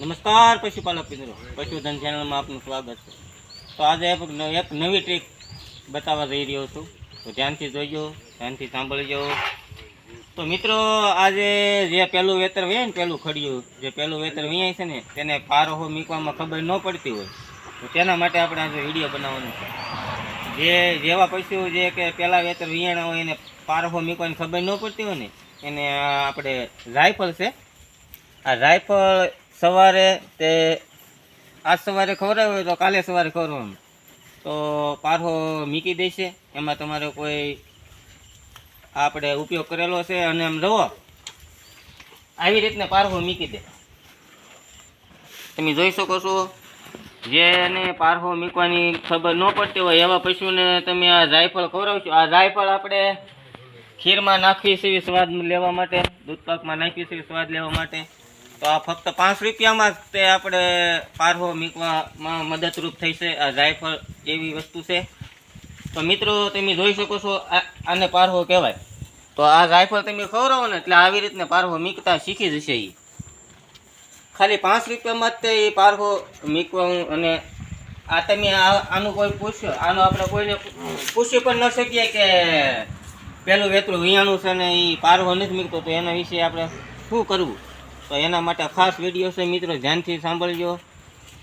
નમસ્કાર, પશુપાલક મિત્રો. પશુધન ચેનલમાં આપનું સ્વાગત છે. તો આજે એક નવી ટ્રીક બતાવવા જઈ રહ્યો છું. તો ધ્યાનથી જોઈજો ધ્યાનથી સાંભળજો. તો મિત્રો, આજે જે પહેલું વેતર વે ને પહેલું ખડિયું, જે પહેલું વેતર વીયાય છે ને, તેને પારહો મીકવામાં ખબર ન પડતી હોય. તો તેના માટે આપણે આજે વીડિયો બનાવવાનો છે. જે, જેવા પશુ જે કે પહેલાં વેતર વિયાણા હોય એને પારહો મીકવાની ખબર ન પડતી હોય ને, એને આપણે રાઇફલ છે. આ રાઇફલ સવારે તે આજ સવારે ખવડાવ્યો હોય તો કાલે સવારે ખવડાવવાનું. તો પારહો મીકી દેશે એમાં તમારે કોઈ આપણે ઉપયોગ કરેલો છે અને એમ જુઓ આવી રીતને પારહો મીકી દે. તમે જોઈ શકો છો, જેને પારહો મીકવાની ખબર ન પડતી હોય એવા પશુને તમે આ જાયફળ ખવડાવશો. આ જાયફળ આપણે ખીરમાં નાખવી છે સ્વાદ લેવા માટે, દૂધપાકમાં નાખવી છે સ્વાદ લેવા માટે. તો આ ફક્ત પાંચ રૂપિયામાં જ તે આપણે પારહો મીકવામાં મદદરૂપ થઈ છે આ જાયફળ એવી વસ્તુ છે. તો મિત્રો, તમે જોઈ શકો છો આને પારહો કહેવાય. તો આ જાયફળ તમે ખવડાવો ને એટલે આવી રીતને પારહો મીકતા શીખી જશે એ ખાલી પાંચ રૂપિયામાં જ તે એ પારહો મીકવાનું અને આ તમે આનું કોઈ પૂછ્યો આનું આપણે કોઈને પૂછી પણ ન શકીએ કે પેલું વેતરું વિયાણું છે ને એ પારહો નથી મીકતો, તો એના વિશે આપણે શું કરવું? તો એના માટે ખાસ વીડિયો છે મિત્રો, ધ્યાનથી સાંભળજો.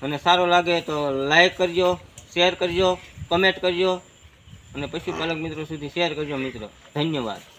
અને સારો લાગે તો લાઈક કરજો શેર કરજો કમેન્ટ કરજો. અને પશુપાલક મિત્રો સુધી શેર કરજો મિત્રો. ધન્યવાદ.